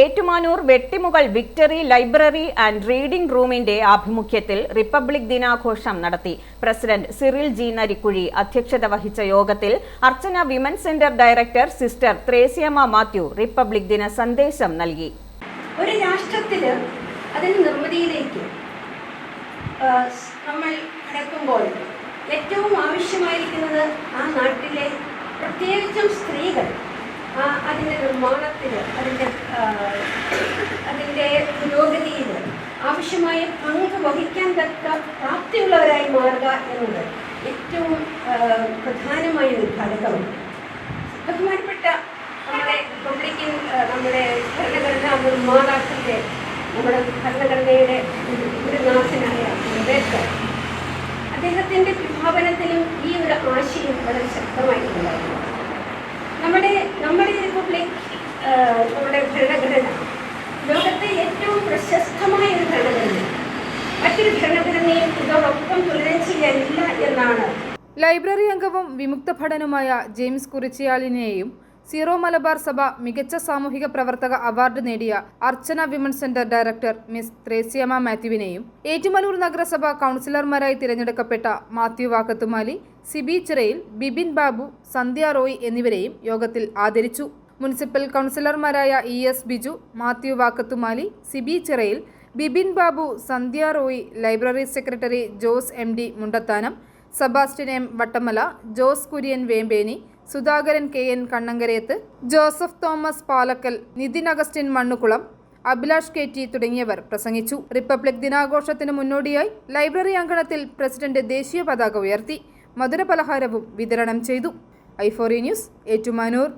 Ettumanoor Vettimukal victory library and reading റൂമിന്റെ ആഭിമുഖ്യത്തിൽ republic ദിനാഘോഷം നടത്തി. President Cyril G. നരിക്കുഴി അധ്യക്ഷത വഹിച്ച യോഗത്തിൽ Archana women centre director sister Threasiamma Mathew republic ദിന സന്ദേശം നൽകി. ഒരു രാഷ്ട്രത്തിൽ അതിന്റെ നിർമ്മിതിയിലേക്ക് നമ്മൾ കടക്കുമ്പോൾ ഏറ്റവും ആവശ്യമായിരിക്കുന്നത് ആ നാട്ടിലെ പ്രത്യേകിച്ചും സ്ത്രീകൾ അതിന്റെ നിർമ്മാണത്തിൽ അതിന്റെ അതിന്റെ പുരോഗതിയിൽ ആവശ്യമായ പങ്ക് വഹിക്കാൻ തക്ക പ്രാപ്തിയുള്ളവരായി മാറുക എന്നത് ഏറ്റവും പ്രധാനമായ ഒരു ഘടകമാണ്. ബഹുമാനപ്പെട്ട നമ്മുടെ റിപ്പബ്ലിക്കൻ നമ്മുടെ ഭരണഘടനാ നിർമ്മാതാക്കളുടെ നമ്മുടെ ഭരണഘടനയുടെ ഗുരുനാഥനായ അംബേദ്കർ അദ്ദേഹത്തിന്റെ വിഭാവനത്തിലും ഈ ഒരു ആശയം വളരെ ശക്തമായിട്ടുണ്ടായിരുന്നു. നമ്മുടെ നമ്മുടെ റിപ്പബ്ലിക് ആ, നമ്മുടെ ഭരണഘടന ലോകത്തെ ഏറ്റവും പ്രശസ്തമായ ഒരു ഭരണഘടന മറ്റൊരു ലൈബ്രറി അംഗവും വിമുക്ത ഭടനുമായ ജെയിംസ് കുറിച്ചിയാലിനെയും സീറോ മലബാർ സഭ മികച്ച സാമൂഹിക പ്രവർത്തക അവാർഡ് നേടിയ Archana women centre director miss Threasiamma മാത്യുവിനെയും Ettumanoor നഗരസഭ കൗൺസിലർമാരായി തിരഞ്ഞെടുക്കപ്പെട്ട മാത്യു വാക്കത്തുമാലി സിബി ചിറയിൽ ബിബിൻ ബാബു സന്ധ്യ റോയ് എന്നിവരെയും യോഗത്തിൽ ആദരിച്ചു. മുനിസിപ്പൽ കൗൺസിലർമാരായ E S Biju Mathew Vakkathumali Siby Chirayil Bibin Babu Sandhya Roy library secretary Jose M D Mundathanam Sebastian M Vattamala Jose Kurian Vembeni Sudhakaran K N Kannankarayath Joseph Thomas Palakkal Nithin Augustine Mannukulam Abhilash K T തുടങ്ങിയവർ പ്രസംഗിച്ചു. Republic ദിനാഘോഷത്തിന് മുന്നോടിയായി library അങ്കണത്തിൽ president ദേശീയ പതാക ഉയർത്തി മധുരപലഹാരവും വിതരണം ചെയ്തു. ഐഫോറി ന്യൂസ് ഏറ്റുമാനൂർ.